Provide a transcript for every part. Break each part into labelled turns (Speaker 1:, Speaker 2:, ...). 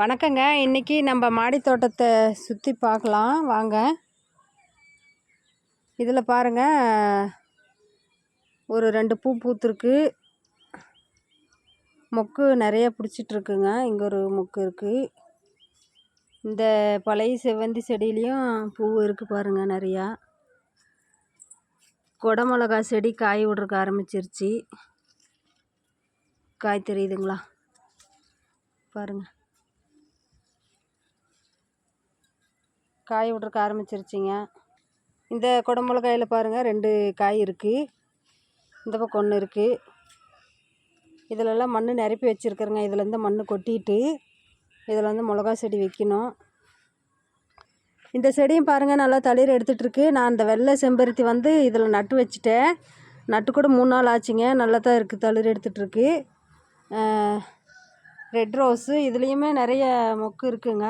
Speaker 1: வணக்கங்க. இன்றைக்கி நம்ம மாடி தோட்டத்தை சுற்றி பார்க்கலாம். வாங்க. இதில் பாருங்கள் ஒரு ரெண்டு பூ பூத்துருக்கு. மொக்கு நிறைய பிடிச்சிட்ருக்குங்க. இங்கே ஒரு மொக்கு இருக்குது இந்த பழைய செவ்வந்தி செடியிலையும் பூ இருக்குது பாருங்கள் நிறையா. குடமிளகா செடி காய் விட்றக்கு ஆரம்பிச்சிருச்சு. காய் தெரியுதுங்களா? பாருங்கள் காய் விட்றக்கு ஆரம்பிச்சிருச்சிங்க. இந்த குடமிளகாயில் பாருங்கள் ரெண்டு காய் இருக்குது இந்த பக்கம் ஒன்று இருக்குது இதிலெல்லாம் மண் நிரப்பி வச்சுருக்குறேங்க. இதுலேருந்து மண் கொட்டிட்டு இதில் வந்து மிளகா செடி வைக்கணும். இந்த செடியும் பாருங்கள் நல்லா தளிர் எடுத்துகிட்ருக்கு நான் அந்த வெள்ளை செம்பருத்தி வந்து இதில் நட்டு வச்சுட்டேன். நட்டு கூட மூணு நாள் ஆச்சுங்க. நல்லா தான் இருக்குது தளிர் எடுத்துகிட்ருக்கு ரெட் ரோஸு இதுலேயுமே நிறைய மொக்கு இருக்குங்க.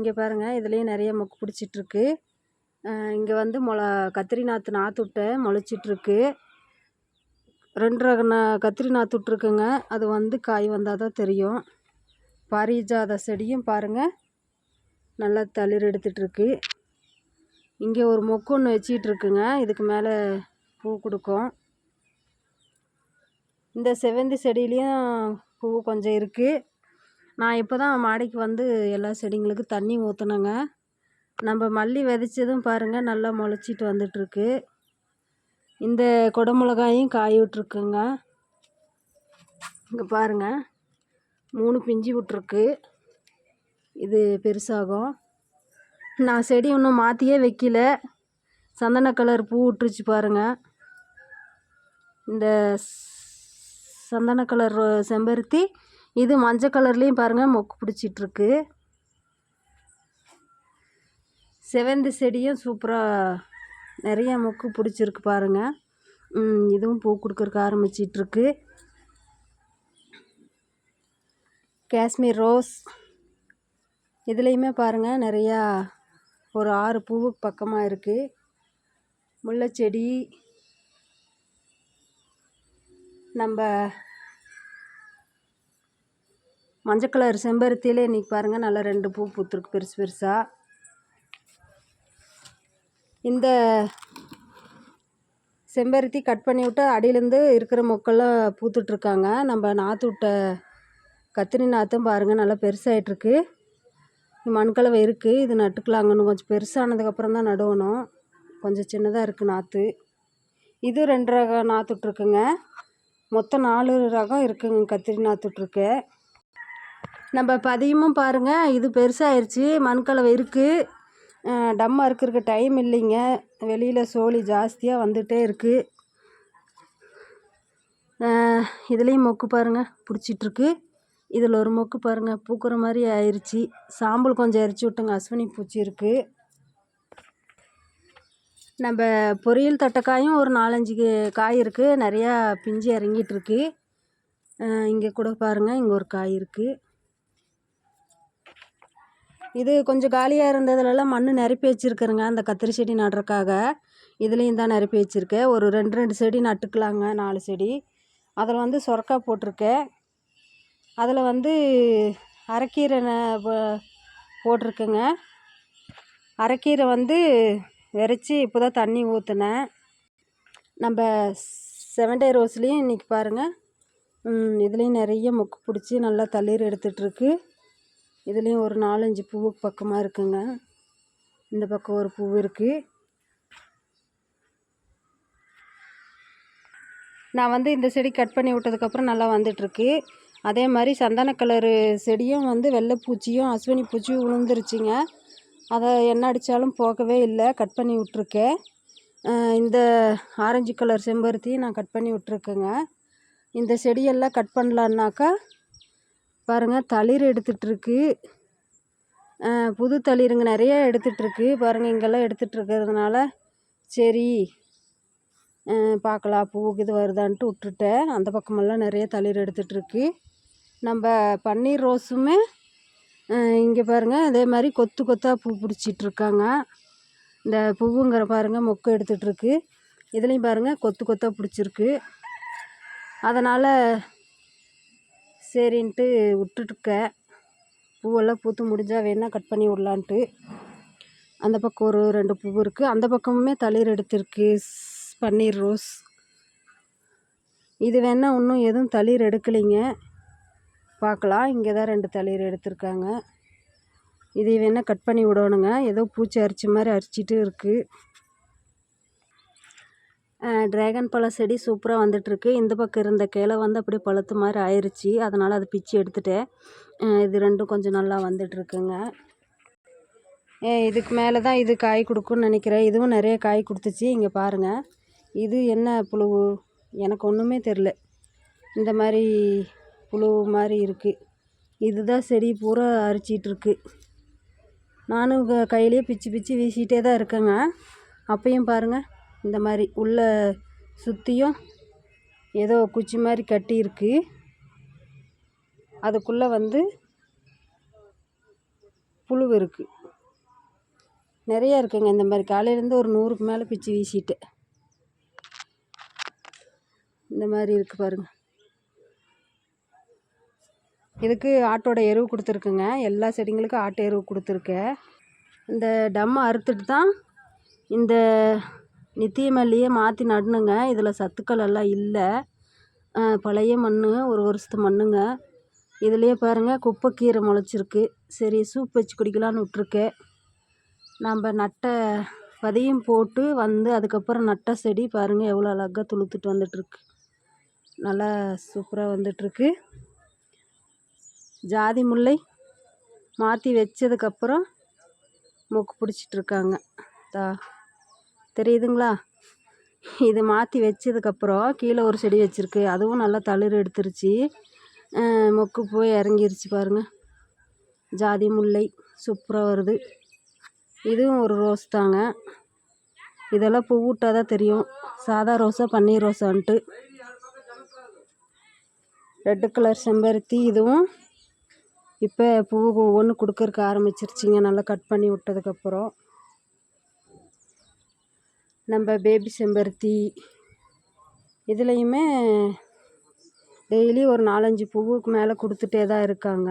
Speaker 1: இங்கே பாருங்கள் இதுலேயும் நிறைய மொக்கு பிடிச்சிட்ருக்கு. இங்கே வந்து மொள கத்திரி நாற்று நாற்று விட்டேன் முளைச்சிட்ருக்கு. ரெண்டு ரக நா கத்திரி நாற்று விட்ருக்குங்க. அது வந்து காய் வந்தால் தான் தெரியும். பாரிஜாத செடியும் பாருங்கள் நல்லா தளிர் எடுத்துகிட்ருக்கு இங்கே ஒரு மொக்கு ஒன்று வச்சிகிட்ருக்குங்க இதுக்கு மேலே பூ கொடுக்கும். இந்த செவ்வந்தி செடியிலையும் பூ கொஞ்சம் இருக்குது நான் இப்போ தான் மாடிக்கு வந்து எல்லா செடிங்களுக்கும் தண்ணி ஊற்றுனேங்க நம்ம மல்லி விதைச்சதும் பாருங்கள் நல்லா முளைச்சிட்டு வந்துட்டுருக்கு. இந்த குடமிளகாயும் காய் விட்ருக்குங்க இங்கே பாருங்கள் மூணு பிஞ்சு விட்ருக்கு. இது பெருசாகும். நான் செடி இன்னும் மாற்றியே வைக்கல. சந்தன கலர் பூ விட்டுருச்சு பாருங்கள் இந்த சந்தன கலர் செம்பருத்தி இது மஞ்சள் கலர்லேயும் பாருங்கள் மொக்கு பிடிச்சிட்ருக்கு. செவந்தி செடியும் சூப்பராக நிறைய மொக்கு பிடிச்சிருக்கு பாருங்கள் இதுவும் பூ கொடுக்குறக்கு ஆரம்பிச்சிட்ருக்கு. காஷ்மீர் ரோஸ். இதுலேயுமே பாருங்கள் நிறையா ஒரு ஆறு பூவுக்கு பக்கமாக இருக்குது முல்லைச்செடி. நம்ம மஞ்சள் கலர் செம்பருத்தியிலே இன்றைக்கி பாருங்கள் நல்லா ரெண்டு பூ பூத்துருக்கு பெருசு பெருசாக இந்த செம்பருத்தி கட் பண்ணி விட்டு அடியிலேருந்து இருக்கிற மொக்கெல்லாம் பூத்துட்ருக்காங்க நம்ம நாற்று விட்ட கத்திரி நாற்றும் பாருங்கள் நல்லா பெருசாகிட்ருக்கு மண்கலவை இருக்குது இது நட்டுக்கலாம் கொஞ்சம் பெருசானதுக்கப்புறம் தான் நடுவணும் கொஞ்சம் சின்னதாக இருக்குது நாற்று இது ரெண்டு ரகம் நாற்று விட்ருக்குங்க மொத்தம் நாலு ரகம் இருக்குங்க கத்திரி நாற்று விட்ருக்கு நம்ம பதியமும் பாருங்கள் இது பெருசாகிருச்சு மண்கலவை இருக்குது டம்மாக அறுக்கிறதுக்கு டைம் இல்லைங்க. வெளியில் சோழி ஜாஸ்தியாக வந்துகிட்டே இருக்குது இதுலேயும் மொக்கு பாருங்கள் பிடிச்சிட்ருக்கு. இதில் ஒரு மொக்கு பாருங்கள் பூக்கிற மாதிரி ஆயிடுச்சு சாம்பல் கொஞ்சம் எரிச்சு விட்டுங்க அஸ்வினி பூச்சி இருக்குது நம்ம பொரியல் தட்டைக்காயும் ஒரு நாலஞ்சு காய் இருக்குது நிறையா பிஞ்சு இறங்கிட்டுருக்கு இங்கே கூட பாருங்கள் இங்கே ஒரு காய் இருக்குது இது கொஞ்சம் காலியாக இருந்ததுலலாம் மண் நிரப்பி வச்சுருக்குறேங்க அந்த கத்திரி செடி நடுறக்காக இதுலேயும் தான் நிரப்பி வச்சுருக்கேன் ஒரு ரெண்டு ரெண்டு செடி நட்டுக்கலாங்க நாலு செடி. அதில் வந்து சொரக்கா போட்டிருக்கேன். அதில் வந்து அரைக்கீரை போட்டிருக்கேங்க. அரைக்கீரை வந்து விரைச்சி இப்போ தான் தண்ணி ஊற்றுனேன் நம்ம செவன் டே ரோஸ்லேயும் இன்றைக்கி பாருங்கள் இதுலேயும் நிறைய மொக்கு பிடிச்சி நல்லா தளிர் எடுத்துகிட்ருக்கு இதுலேயும் ஒரு நாலஞ்சு பூவுக்கு பக்கமாக இருக்குங்க. இந்த பக்கம் ஒரு பூ இருக்குது நான் வந்து இந்த செடி கட் பண்ணி விட்டதுக்கப்புறம் நல்லா வந்துட்டுருக்கு அதே மாதிரி சந்தன கலரு செடியும் வந்து வெள்ளைப்பூச்சியும் அஸ்வினி பூச்சியும் விழுந்துருச்சுங்க அதை என்ன அடித்தாலும் போகவே இல்லை. கட் பண்ணி விட்ருக்கேன் இந்த ஆரஞ்சு கலர் செம்பருத்தியும் நான் கட் பண்ணி விட்ருக்கேங்க இந்த செடியெல்லாம் கட் பண்ணலான்னாக்கா பாருங்கள் தளிர் எடுத்துகிட்ருக்கு புது தளிருங்க நிறைய எடுத்துகிட்ருக்கு பாருங்கள் இங்கெல்லாம் எடுத்துகிட்ருக்கிறதுனால சரி பார்க்கலாம் பூ இது வருதான்ட்டு விட்டுட்டேன். அந்த பக்கமெல்லாம் நிறைய தளிர் எடுத்துகிட்ருக்கு நம்ம பன்னீர் ரோஸுமே இங்கே பாருங்கள் அதே மாதிரி கொத்து கொத்தாக பூ பிடிச்சிட்ருக்காங்க இந்த பூவுங்கிற பாருங்கள் மொக்கு எடுத்துகிட்ருக்கு இதுலேயும் பாருங்கள் கொத்து கொத்தாக பிடிச்சிருக்கு. அதனால் சரின்ட்டு விட்டுட்டுருக்கேன் பூவெல்லாம் பூத்து முடிஞ்சால் வேணால் கட் பண்ணி விட்லான்ட்டு. அந்த பக்கம் ஒரு ரெண்டு பூ இருக்குது அந்த பக்கமுமே தளிர் எடுத்திருக்கு. ஸ்- பன்னீர் ரோஸ். இது வேணால் இன்னும் எதுவும் தளிர் எடுக்கலைங்க. பார்க்கலாம். இங்கே தான் ரெண்டு தளிர் எடுத்திருக்காங்க. இதை வேணால் கட் பண்ணி விடணுங்க. ஏதோ பூச்சி அரிச்ச மாதிரி அரிச்சிட்டு இருக்குது ட்ராகன் பழ செடி சூப்பராக வந்துட்டுருக்கு. இந்த பக்கம் இருந்த கிளை வந்து அப்படியே பழுத்து மாதிரி ஆயிடுச்சு அதனால் அதை பிச்சு எடுத்துட்டேன். இது ரெண்டும் கொஞ்சம் நல்லா வந்துட்டுருக்குங்க. இதுக்கு மேலே தான் இது காய் கொடுக்குன்னு நினைக்கிறேன். இதுவும் நிறைய காய் கொடுத்துச்சு. இங்கே பாருங்கள் இது என்ன புழு? எனக்கு ஒன்றுமே தெரில இந்த மாதிரி புழு மாதிரி இருக்குது இதுதான் செடி பூரா அரிச்சிகிட்ருக்கு நானும் க- கையிலேயே பிச்சு பிச்சு வீசிகிட்டே தான் இருக்கேங்க. அப்பையும் பாருங்கள் இந்த மாதிரி உள்ள சுற்றியும் ஏதோ குச்சி மாதிரி கட்டியிருக்கு. அதுக்குள்ளே வந்து புழு இருக்குது நிறையா இருக்குங்க இந்த மாதிரி. காலையிலேருந்து ஒரு நூறுக்கு மேலே பிச்சு வீசிட்டு இந்த மாதிரி இருக்குது பாருங்கள் இதுக்கு ஆட்டோட எருவு கொடுத்துருக்குங்க. எல்லா செடிங்களுக்கும் ஆட்டு எருவு கொடுத்துருக்கேன். இந்த டம்மை அறுத்துட்டு தான் இந்த நித்திய மல்லியை மாற்றி நடணுங்க இதில் சத்துக்கள் எல்லாம் இல்லை. பழைய மண் ஒரு வருஷத்து மண்ணுங்க. இதுலேயே பாருங்கள் குப்பைக்கீரை முளைச்சிருக்கு. சரி சூப் வச்சு குடிக்கலான்னு விட்ருக்கேன் நம்ம நட்ட விதையும் போட்டு வந்து அதுக்கப்புறம் நட்ட செடி பாருங்கள் எவ்வளோ அழகாக துளுத்துட்டு வந்துட்டுருக்கு. நல்லா சூப்பராக வந்துட்டுருக்கு. ஜாதி முல்லை மாற்றி வச்சதுக்கப்புறம் மொக்கு பிடிச்சிட்ருக்காங்க தா தெரியுதுங்களா? இது மாற்றி வச்சதுக்கப்புறம் கீழே ஒரு செடி வச்சுருக்கு. அதுவும் நல்லா தளிர் எடுத்துருச்சு. மொக்கு போய் இறங்கிருச்சு பாருங்கள் ஜாதி முல்லை சூப்பராக வருது. இதுவும் ஒரு ரோஸ் தாங்க. இதெல்லாம் பூ விட்டால் தான் தெரியும். சாதா ரோஸா பன்னீர் ரோஸான்ட்டு. ரெட்டு கலர் செம்பருத்தி இதுவும் இப்போ பூ ஒவ்வொன்று கொடுக்கறக்கு ஆரம்பிச்சிருச்சிங்க. நல்லா கட் பண்ணி விட்டதுக்கப்புறம். நம்ம பேபி செம்பருத்தி இதுலேயுமே டெய்லி ஒரு நாலஞ்சு பூவுக்கு மேலே கொடுத்துட்டே தான் இருக்காங்க.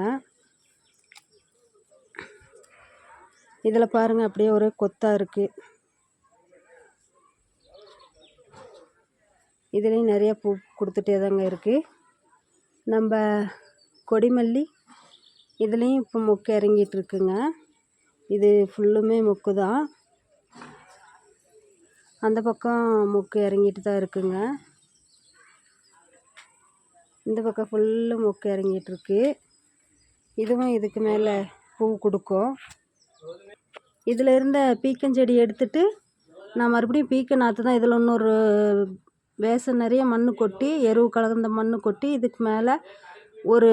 Speaker 1: இதில் பாருங்கள் அப்படியே ஒரே கொத்தாக இருக்குது இதுலேயும் நிறைய பூ கொடுத்துட்டே தாங்க இருக்குது நம்ம கொடிமல்லி இதுலேயும் இப்போ மொக்கு இறங்கிட்டு இருக்குங்க. இது ஃபுல்லுமே மொக்கு தான் அந்த பக்கம் மொக்கு இறங்கிட்டு தான் இருக்குங்க. இந்த பக்கம் ஃபுல்லு மொக்கு இறங்கிட்டுருக்கு இதுவும் இதுக்கு மேலே பூ கொடுக்கும். இதில் இருந்த பீக்கஞ்செடி எடுத்துட்டு நான் மறுபடியும் பீக்க நாற்று தான் இதில் இன்னொரு வேசம் நிறைய மண் கொட்டி எருவு கலந்த மண் கொட்டி இதுக்கு மேலே ஒரு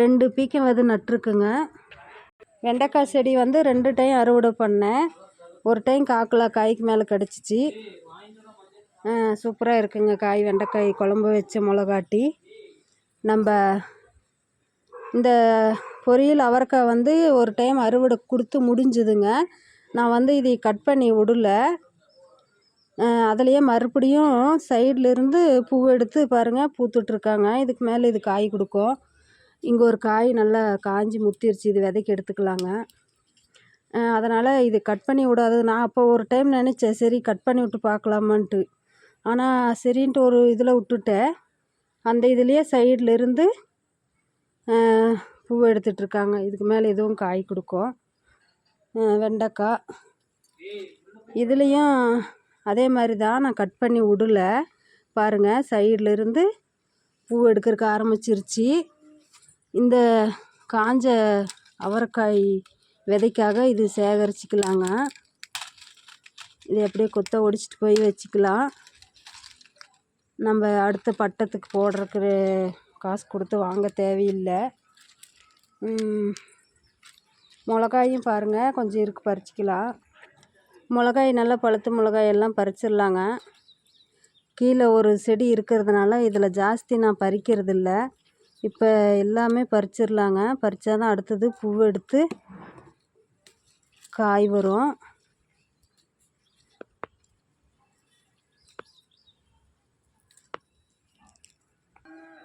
Speaker 1: ரெண்டு பீக்கம் விதை நட்டிருக்குங்க. வெண்டைக்காய் செடி வந்து ரெண்டு டைம் அறுவடை பண்ணேன். ஒரு டைம் காக்கலா காய்க்கு மேலே கிடச்சிச்சு. சூப்பராக இருக்குங்க காய் வெண்டைக்காய் குழம்பு வச்ச மிளகாட்டி. நம்ம இந்த பொரியல் அவரைக்காய் வந்து ஒரு டைம் அறுவடை கொடுத்து முடிஞ்சுதுங்க. நான் வந்து இதை கட் பண்ணி விடல. அதுலேயே மறுபடியும் சைடில் இருந்து பூ எடுத்து பாருங்கள் பூத்துட்ருக்காங்க. இதுக்கு மேலே இது காய் கொடுக்கும். இங்கே ஒரு காய் நல்லா காஞ்சி முத்திருச்சு இது விதைக்கு எடுத்துக்கலாங்க. அதனால் இது கட் பண்ணி விடாதது. நான் அப்போ ஒரு டைம் நினச்சேன் சரி கட் பண்ணி விட்டு பார்க்கலாமான்ட்டு. ஆனால் சரின்ட்டு ஒரு இதில் விட்டுட்டேன். அந்த இதுலேயே சைடில் இருந்து பூ எடுத்துட்ருக்காங்க இதுக்கு மேலே எதுவும் காய் கொடுக்கும். வெண்டைக்காய். இதுலேயும் அதே மாதிரி தான் நான் கட் பண்ணி விடல. பாருங்கள் சைடில் இருந்து பூ எடுக்கிறதுக்கு ஆரம்பிச்சிருச்சு. இந்த காஞ்ச அவரைக்காய் விதைக்காக இது சேகரிச்சுக்கலாங்க. இது அப்படியே கொத்த ஒடிச்சிட்டு போய் வச்சுக்கலாம். நம்ம அடுத்த பட்டத்துக்கு போடுறக்கு காசு கொடுத்து வாங்க தேவையில்லை. மிளகாயும் பாருங்கள் கொஞ்சம் இருக்கு பறிச்சிக்கலாம். மிளகாய் நல்லா பழுத்த மிளகாயெல்லாம் பறிச்சிடலாங்க. கீழே ஒரு செடி இருக்கிறதுனால இதில் ஜாஸ்தி நான் பறிக்கிறதில்ல. இப்போ எல்லாமே பறிச்சிடலாங்க. பறித்தா தான் அடுத்தது பூ எடுத்து காய் வரும்.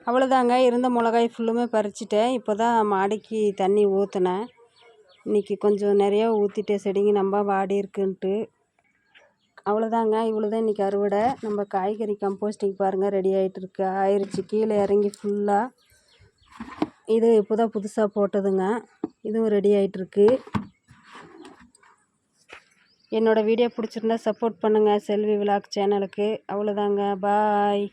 Speaker 1: அவ்வளோதாங்க. இருந்த மிளகாய் ஃபுல்லுமே பறிச்சிட்டேன். இப்போ தான் மாடிக்கு தண்ணி ஊற்றினேன் இன்றைக்கி கொஞ்சம் நிறையா ஊற்றிட்டேன் செடிங்க நம்ம வாடி இருக்குன்ட்டு. அவ்வளோதாங்க. இவ்வளோ தான் இன்றைக்கி அறுவடை. நம்ம காய்கறி கம்போஸ்டிங் பாருங்கள் ரெடி ஆகிட்டு இருக்கு ஆயிடுச்சு கீழே இறங்கி ஃபுல்லாக இது இப்போ தான் புதுசாக போட்டதுங்க. இதுவும் ரெடி ஆகிட்டுருக்கு என்னோடய வீடியோ பிடிச்சிருந்தா சப்போர்ட் பண்ணுங்கள் செல்வி விலாக் சேனலுக்கு அவ்வளோதாங்க பாய்